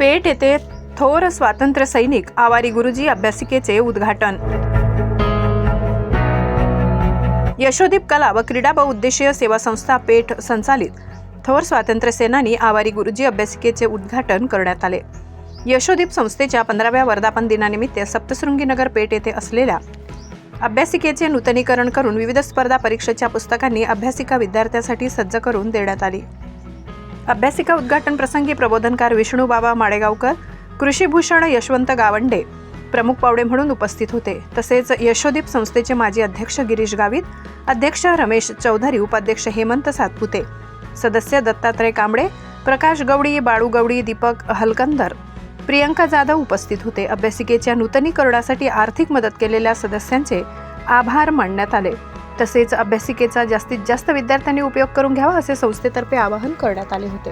पेठ येथे थोर स्वातंत्र्य सैनिक आवारी गुरुजी अभ्यासिकेचे उद्घाटन. यशोदीप कला व क्रीडा बहुउद्देशीय सेवा संस्था पेठ संचालित. थोर स्वातंत्र्य सेनानी आवारी गुरुजी अभ्यासिकेचे उद्घाटन करण्यात आले. यशोदीप संस्थेच्या पंधराव्या वर्धापन दिनानिमित्त सप्तशृंगीनगर पेठ येथे असलेल्या अभ्यासिकेचे नूतनीकरण करून विविध स्पर्धा परीक्षेच्या पुस्तकांनी अभ्यासिका विद्यार्थ्यासाठी सज्ज करून देण्यात आली. अभ्यासिका उद्घाटन प्रसंगी प्रबोधनकार विष्णू बाबा माडेगावकर कृषीभूषण यशवंत गावंडे प्रमुख पावडे म्हणून उपस्थित होते. तसेच यशोदीप संस्थेचे माजी अध्यक्ष गिरीश गावित अध्यक्ष रमेश चौधरी उपाध्यक्ष हेमंत सातपुते सदस्य दत्तात्रय कांबळे प्रकाश गवडी बाळू गवडी दीपक हलकंदर प्रियंका जाधव उपस्थित होते. अभ्यासिकेच्या नूतनीकरणासाठी आर्थिक मदत केलेल्या सदस्यांचे आभार मानण्यात आले. तसेच अभ्यासिकेचा जास्तीत जास्त विद्यार्थ्यांनी उपयोग करून घ्यावा असे संस्थेतर्फे आवाहन करण्यात आले होते.